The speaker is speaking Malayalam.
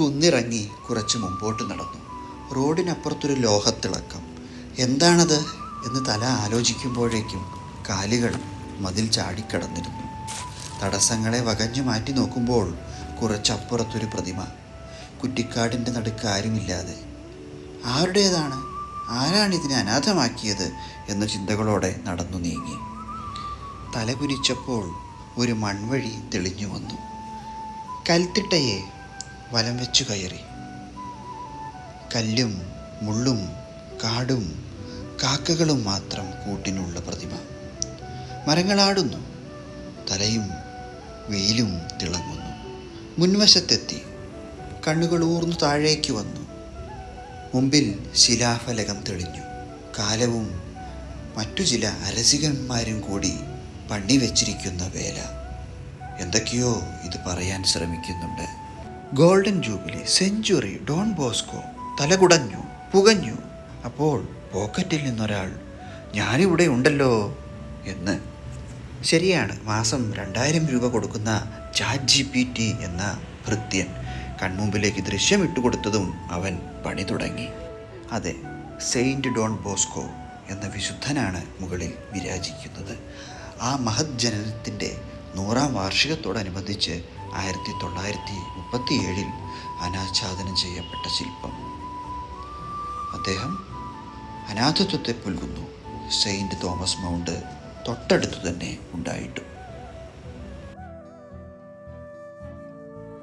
കുന്നിറങ്ങി കുറച്ച് മുമ്പോട്ട് നടന്നു. റോഡിനപ്പുറത്തൊരു ലോഹത്തിളക്കം. എന്താണത്? എന്ന് തല ആലോചിക്കുമ്പോഴേക്കും കാലുകൾ മതിൽ ചാടിക്കടന്നിരുന്നു. തടസ്സങ്ങളെ വകഞ്ഞു മാറ്റി നോക്കുമ്പോൾ കുറച്ചപ്പുറത്തൊരു പ്രതിമ. കുറ്റിക്കാടിന്റെ നടുക്ക് ആരുമില്ലാതെ. ആരുടേതാണ്? ആരാണ് ഇതിനെ അനാഥമാക്കിയത് എന്ന ചിന്തകളോടെ നടന്നു നീങ്ങി. തലകുനിച്ചപ്പോൾ ഒരു മൺവഴി തെളിഞ്ഞു വന്നു. കൽത്തിട്ടയെ വലം വെച്ചു കയറി. കല്ലും മുള്ളും കാടും കാക്കകളും മാത്രം കൂട്ടിനുള്ള പ്രതിമ. മരങ്ങളാടുന്നു. തലയും വെയിലും തിളങ്ങുന്നു. മുൻവശത്തെത്തി. കണ്ണുകൾ ഊർന്നു താഴേക്ക് വന്നു. മുമ്പിൽ ശിലാഫലകം തെളിഞ്ഞു. കാലവും മറ്റു ചില അരസികന്മാരും കൂടി പണി വെച്ചിരിക്കുന്ന വേല. എന്തൊക്കെയോ ഇത് പറയാൻ ശ്രമിക്കുന്നുണ്ട്. Golden jubilee century Don Bosco തലകുടഞ്ഞു പുകഞ്ഞു. അപ്പോൾ പോക്കറ്റിൽ നിന്നൊരാൾ ഞാനിവിടെ ഉണ്ടല്ലോ എന്ന്. ശരിയാണ് മാസം രണ്ടായിരം രൂപ കൊടുക്കുന്ന ചാറ്റ് ജി പി ടി എന്ന ഭൃത്യൻ കൺമുമ്പിലേക്ക് ദൃശ്യം ഇട്ടുകൊടുത്തതും അവൻ പണി തുടങ്ങി. അതെ സെയിന്റ് ഡോൺ ബോസ്കോ എന്ന വിശുദ്ധനാണ് മുകളിൽ വിരാജിക്കുന്നത്. ആ മഹത് ജനനത്തിന്റെ നൂറാം വാർഷികത്തോടനുബന്ധിച്ച് ആയിരത്തി തൊള്ളായിരത്തി മുപ്പത്തി ഏഴിൽ അനാച്ഛാദനം ചെയ്യപ്പെട്ട ശില്പം. അദ്ദേഹം അനാഥത്വത്തെ പുൽകുന്നു. സെയിന്റ് തോമസ് മൗണ്ട് തൊട്ടടുത്ത് തന്നെ ഉണ്ടായിട്ടും.